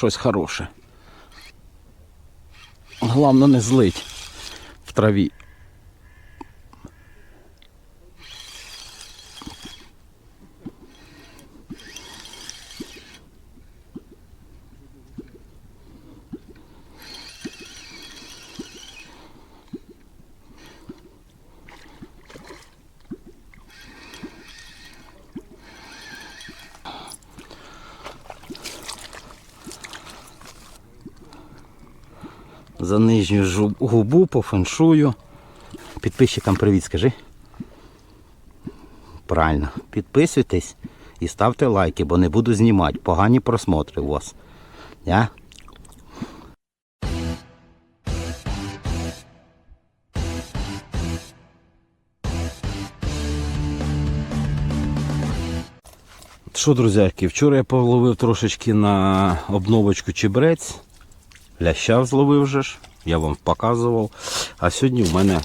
щось хороше. Головне не злить в траві. За нижню губу по феншую. Підписчикам привіт, скажи. Правильно, підписуйтесь і ставте лайки, бо не буду знімати. Погані просмотри у вас. Я? Що, друзяки, вчора я половив трошечки на обновочку чебрець. Ляща зловив вже ж, я вам показував. А сьогодні в мене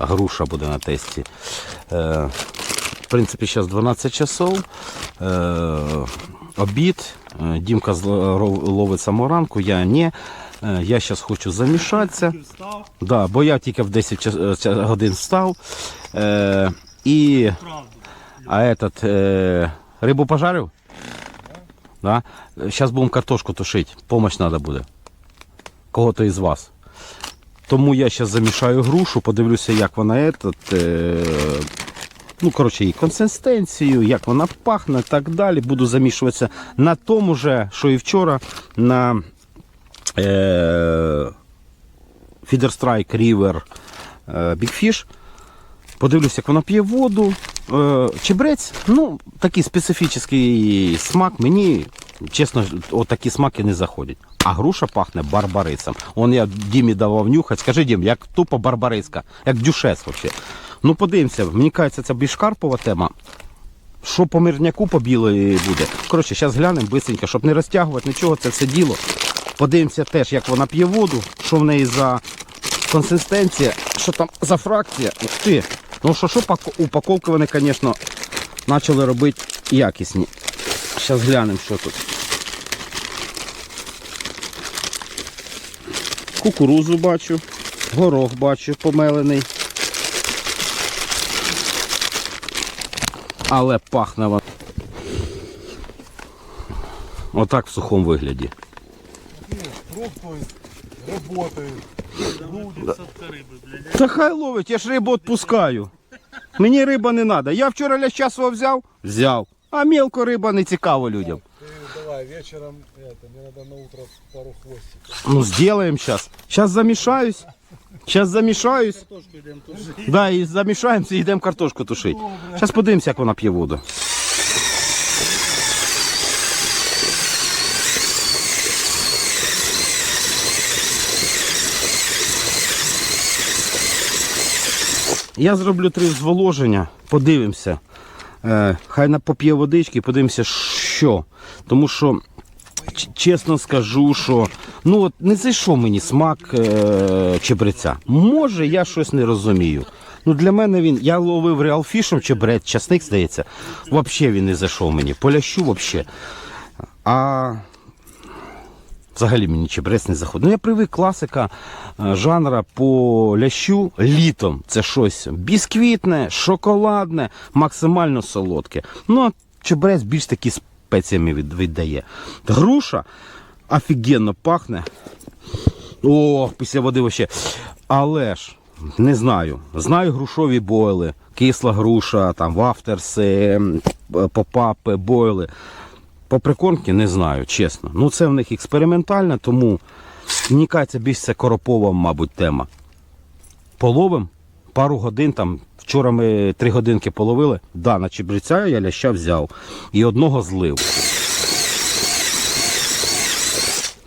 груша буде на тесті. Е, в принципі, зараз 12 часов. Е, обід. Е, Дімка ловить саморанку, я ні. Е, я зараз хочу замішатися. Да, бо я тільки в 10 час- е, годин встав. Е, і а этот, е, рибу пожарив? Да? Зараз будемо картошку тушити. Помощь треба буде. Кого-то із вас. Тому я зараз замішаю грушу, подивлюся, як вона этот, е, ну, коротше, її консистенцію, як вона пахне і так далі. Буду замішуватися на тому же, що і вчора, на е, Strike River е, Big Fish. Подивлюся, як вона п'є воду. Е, чебрець, ну, такий специфічний смак. Мені, чесно, отакі смаки не заходять. А груша пахне барбарисом. Он я Дімі давав нюхати. Скажи, Дім, як тупо барбариска, як дюшес взагалі. Ну, подивимося, мені кажеться, це більш карпова тема. Що по мирняку по білої буде. Коротше, зараз глянемо бисенько, щоб не розтягувати нічого, це все діло. Подивимося теж, як вона п'є воду, що в неї за консистенція, що там за фракція. Ух ти. Ну що, що упаковки вони, звісно, почали робити якісні. Зараз глянемо, що тут. Кукурузу бачу, горох бачу помелений. Але пахне вона. Отак в сухому вигляді. Та хай ловить, я ж рибу відпускаю. Мені риба не треба. Я вчора ляща свого взяв? Взяв. А мелко риба не цікаво людям. Давай вечером, это, мне надо на утро пару хвостиков. Ну, сделаем сейчас. Сейчас замешаюсь. Сейчас замішаюсь. Картошку. Да, і замішаємося і йдемо картошку тушити. Зараз подивимося, як вона п'є воду. Я зроблю три зволоження, подивимося. Е, хай на поп'є водички, подивимося, що. Тому що чесно скажу, що ну от не зайшов мені смак е- чебреця. Може, я щось не розумію. Ну для мене він. Я ловив реалфішем чебрець, часник здається. Взагалі він не зайшов мені. Полящу взагалі. А взагалі мені чебрець не заходить. Ну я привик класика е, жанра по лящу літом. Це щось бісквітне, шоколадне, максимально солодке. Ну а чебрець більш такі спеціями від- віддає. Груша офігенно пахне. О, після води вообще. Але ж, не знаю. Знаю грушові бойли, кисла груша, там вафтерси, попапи, бойли. По прикормці не знаю, чесно. Ну це в них експериментально, тому мені кажеться, більш це коропова, мабуть, тема. Половим пару годин там. Вчора ми три годинки половили. Да, на чебреця я ляща взяв і одного злив.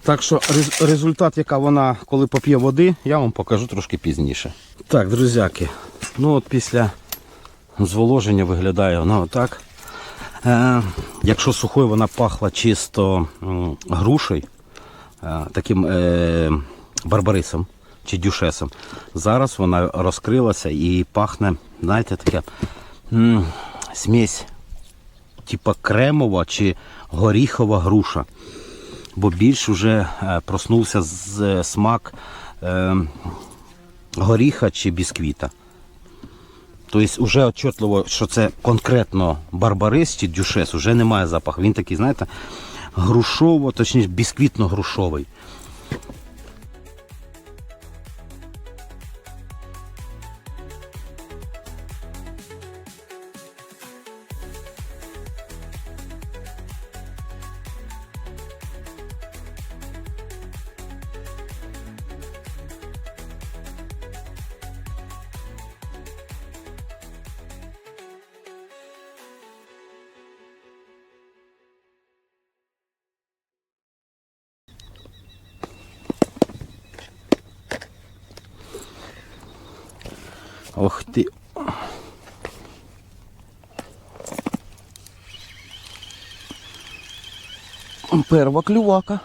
Так що рез- результат, яка вона, коли поп'є води, я вам покажу трошки пізніше. Так, друзяки, ну от після зволоження виглядає вона отак. Е, якщо сухою вона пахла чисто м, грушею, е, таким е, барбарисом чи дюшесом, зараз вона розкрилася і пахне, знаєте, таке смесь, типа кремова чи горіхова груша. бо більш уже е, проснувся з е, смак е, горіха чи бісквіта. Тобто вже отчетливо, що це конкретно барбарис чи дюшес, вже немає запаху. Він такий, знаєте, грушово, точніше бісквітно-грушовий. Ох ти. Перва клювака.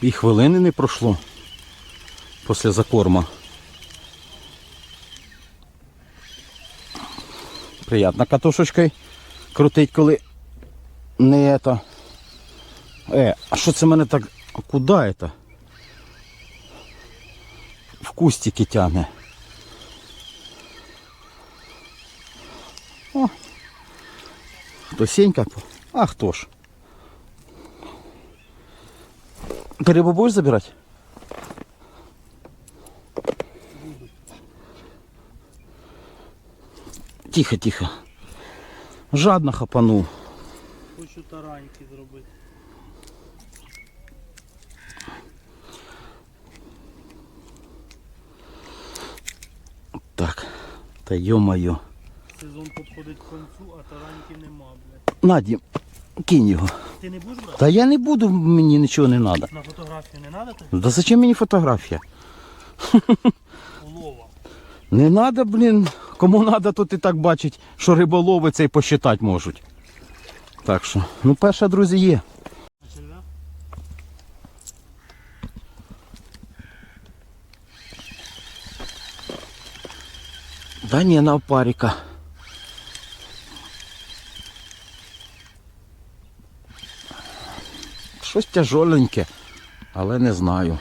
І хвилини не пройшло після закорма. Приятно катушечкою крутить, коли не это. Е, а що це мене так. Куди це? Кустики тягне. О. Хто сенька? А хто ж? Ти рибу будеш забирати? Тихо, тихо. Жадно хапанув. Хочу тараньки зробити. Та йо-моє. Сезон підходить к концу, а тараньки нема, блядь. Надім, кинь його. Ти не будеш брати? Та я не буду, мені нічого не треба. На фотографію не треба тобі? Да зачем мені фотографія? Улова. Не треба, блін. Кому треба, то і так бачить, що риболови цей посчитати можуть. Так що, ну перша, друзі, є. На черв'я? Да ні, на опаріка. Щось тяжоленьке, але не знаю.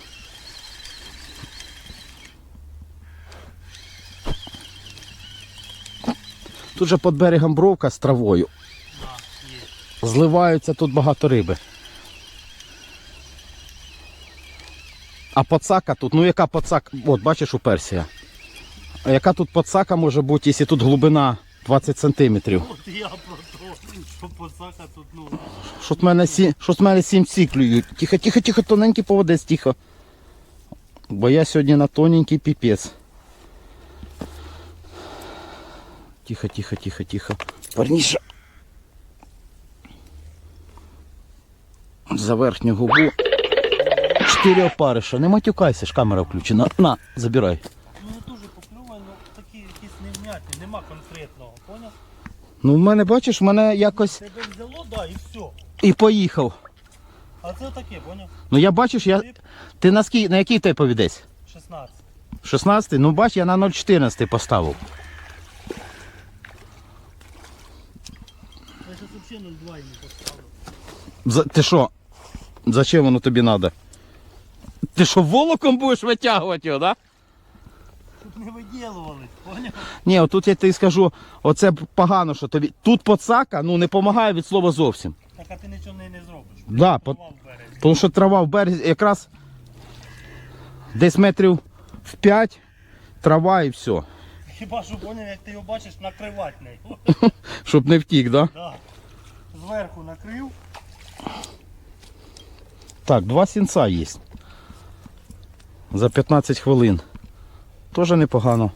Тут же під берегом бровка з травою. Зливаються тут багато риби. А пацака тут, ну яка пацака, от бачиш у Персія. А яка тут пацака може бути, якщо тут глибина 20 сантиметрів? От я про то, що посака тут, ну, Що з мене сі, що з мене сім клюють. Тихо, тихо, тихо, тоненький поводець, тихо. Бо я сьогодні на тоненький піпець. Тихо, тихо, тихо, тихо. Парніша. За верхню губу. Чотири опариша. Не матюкайся ж, камера включена. На, забирай. Нема конкретного, поняв? Ну в мене, бачиш, в мене якось Тебе взяло, да, і все. і поїхав. А це таке, поняв? Ну я бачиш, я. Ти на, ски... на який той повідець? 16. 16? Ну бач, я на 0,14 поставив. Я зараз взагалі 0,2 йому поставлю. За, ти що? Зачем воно тобі треба? Ти що, волоком будеш витягувати його, так? Да? Не виділували, поняв? Ні, отут я тобі скажу, оце погано, що тобі. Тут поцака ну, не допомагає від слова зовсім. Так а ти нічого не, не зробиш. Да, по- Трава в березі. тому що трава в березі якраз десь метрів в 5 трава і все. Хіба що поняв, як ти його бачиш, накривати нею. Щоб не втік, да? Да. Зверху накрив. Так, два сінца є. За 15 хвилин. Теж непогано.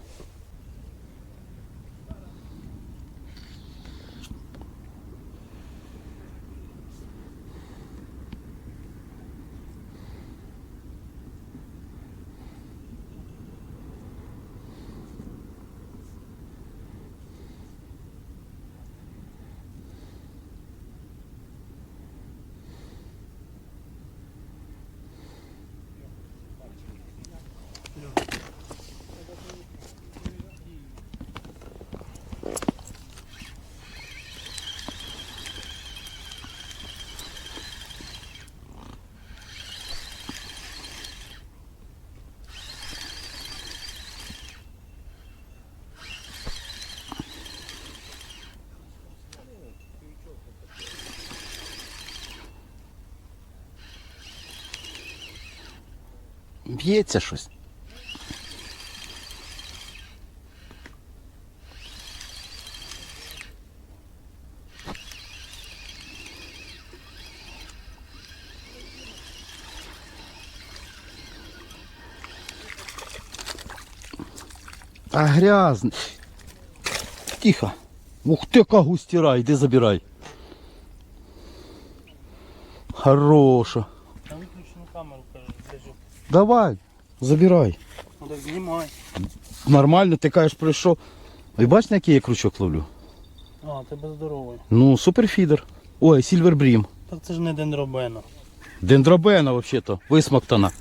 Б'ється щось. А грязний. Тихо. Ух ти, яка густіра, йди забирай. Хороша. Давай, забирай. Ну так знімай. Нормально, ти кажеш, прийшов. І бачите, який я крючок ловлю? А, тебе здоровий. Ну, суперфідер. Ой, сільвербрім. Так це ж не дендробена. Дендробена, взагалі-то, висмоктана.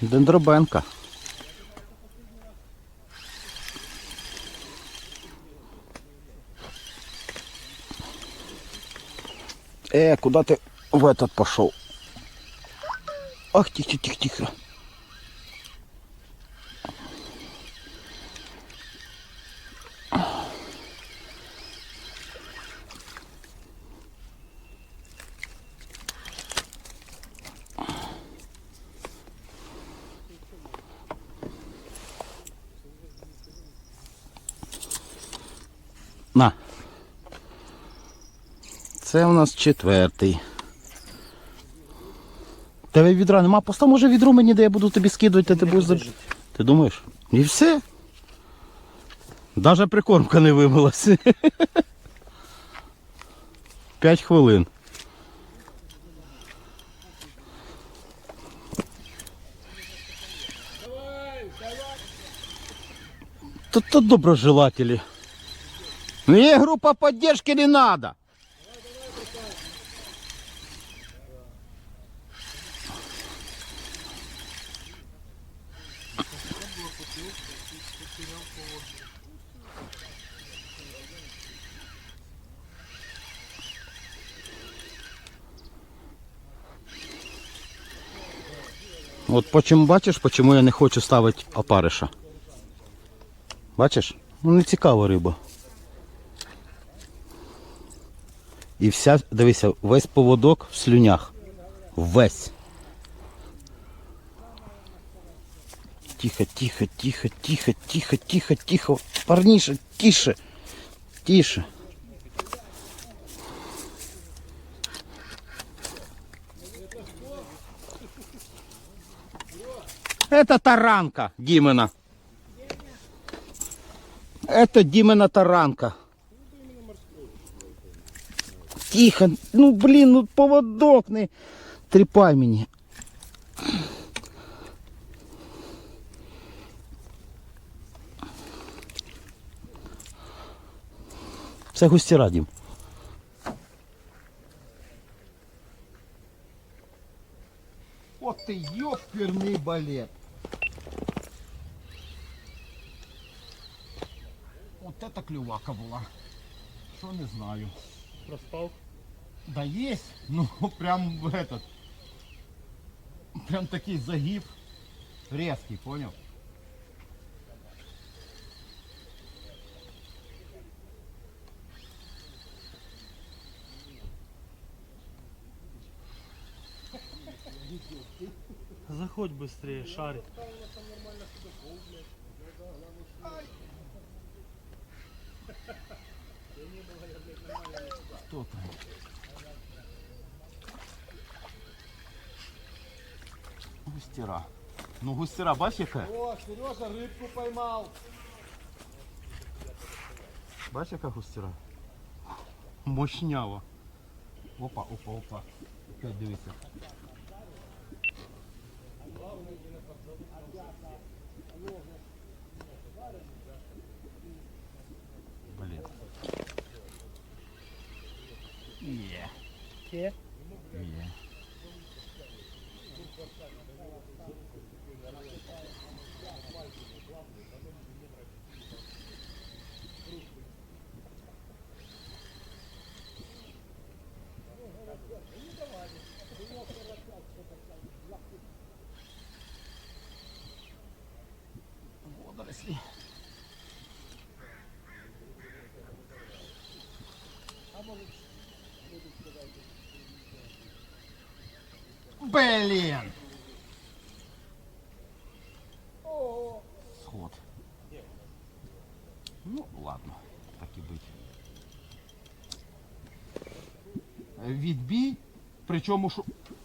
Дендробенка. Э, куда ты в этот пошел? Ах, тихо, тихо, тихо. Це у нас четвертий. Тебе відра нема, постав може відро мені, де я буду тобі скидувати, ти будеш заб... Ти думаєш? І все. Даже прикормка не вимилася. П'ять хвилин. Тут то доброжелатели. Мне группа поддержки не надо. От почему бачиш, почему я не хочу ставити опариша. Бачиш? Ну не цікава риба. І вся, дивися, весь поводок в слюнях. Весь. Тихо, тихо, тихо, тихо, тихо, тихо, тихо. Парніше, тише. Тише. Это таранка Димена. Это Димена таранка. Тихо, ну блин, ну поводок не тріпай мені. Це густіра, Дім. От ти ёперний балет. От это клювака була. Що не знаю. Проспав. Да есть, ну прям в этот. Прям такий загиб резкий, понял? Заходь быстрее, шарик. Хто там? Густіра. Ну густіра, бачиш яка? О, Сережа рибку поймав. Бачиш яка густіра? Мощнява. Опа, опа, опа. Опять дивися. Блін. Є. Є. Блін! Сход. Ну, ладно, так і бить. Відбій, причому що.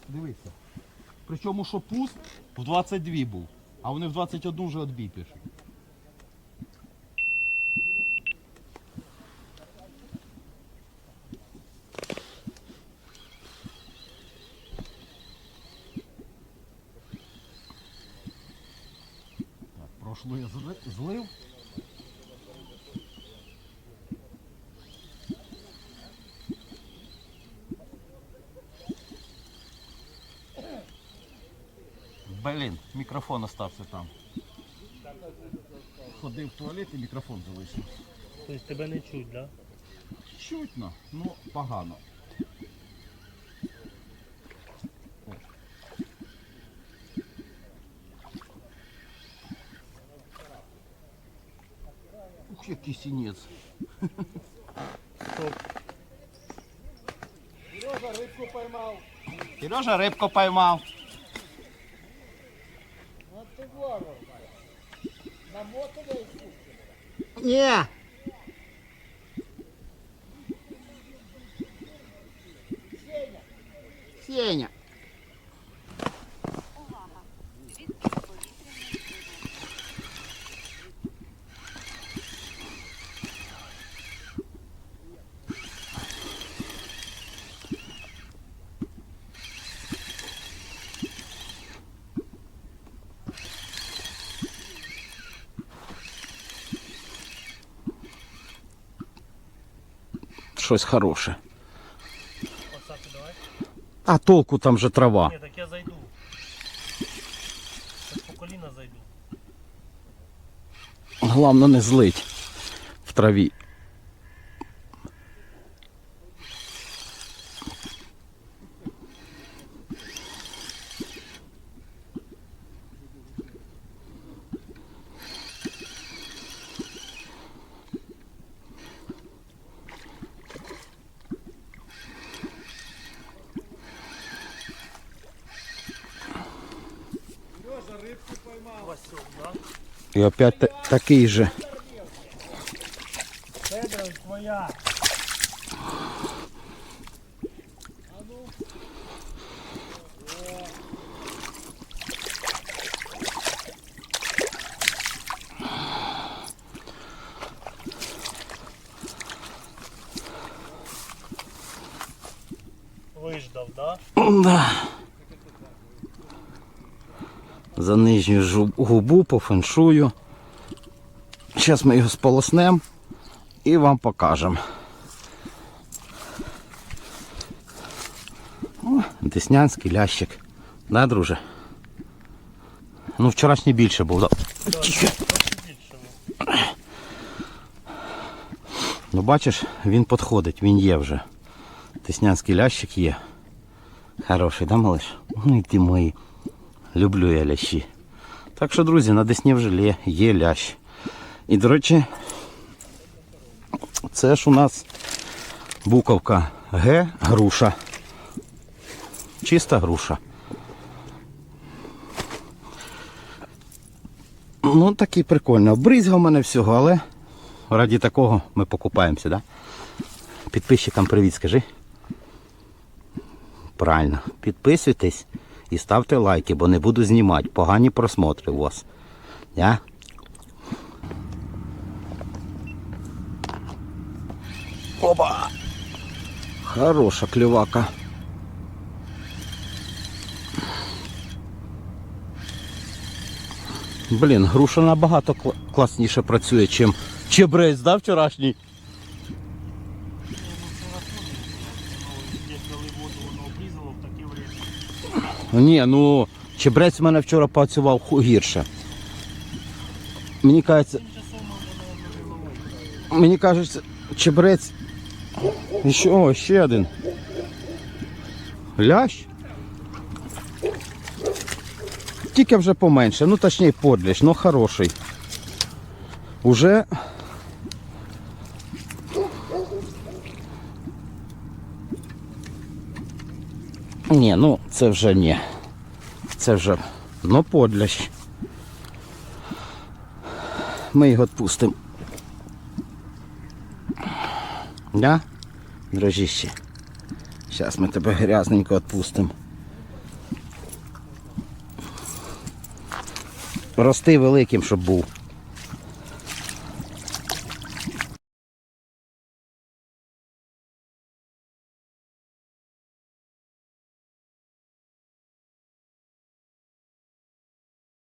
Дивися. Причому що пуст в 22 був, а вони в 21 вже відбій пишуть. Так, прошлу я зли- злив. Блін, мікрофон остався там. Ходив в туалет і мікрофон залишив. Тобто тебе не чуть, да? Чутно, ну погано. Ух, який сінець. Стоп. Сережа рибку поймав. Сережа рибку поймав. Ну ти варвар. Намотаний Ні. Щось хороше. А толку там же трава. Ні, так я зайду. Так по коліна зайду. Головне не злить в траві. І опять та- такий же. Виждав, да? Да. За нижню губу по феншую. Зараз ми його сполоснемо і вам покажемо. Деснянський лящик. Да, друже? Ну, вчорашній більше був. Да? Да, ну. Бачиш, він підходить, він є вже. Теснянський лящик є. Хороший, да, малиш? Ну і ти мої. Люблю я лящі. Так що, друзі, на Десні вже лє, є лящ. І, до речі, це ж у нас буковка Г, груша. Чиста груша. Ну, такий прикольно. Бризга в мене всього, але раді такого ми покупаємося, да? Підписчикам привіт, скажи. Правильно. Підписуйтесь і ставте лайки, бо не буду знімати. Погані просмотри у вас. Я? Опа! Хороша клювака. Блін, груша набагато кла- класніше працює, чим чебрець, да, вчорашній? Як дали воду, воно обрізало в таке время. Ні, ну чебрець в мене вчора працював гірше. Мені кажеться, мені кажеться, чебрець. І о, ще один. Лящ. Тільки вже поменше, ну точніше подліч, ну хороший. Уже Ні, ну це вже ні. Це вже ну подлящ. Ми його відпустимо. Да? Дрожище. Зараз ми тебе грязненько відпустимо. Рости великим, щоб був.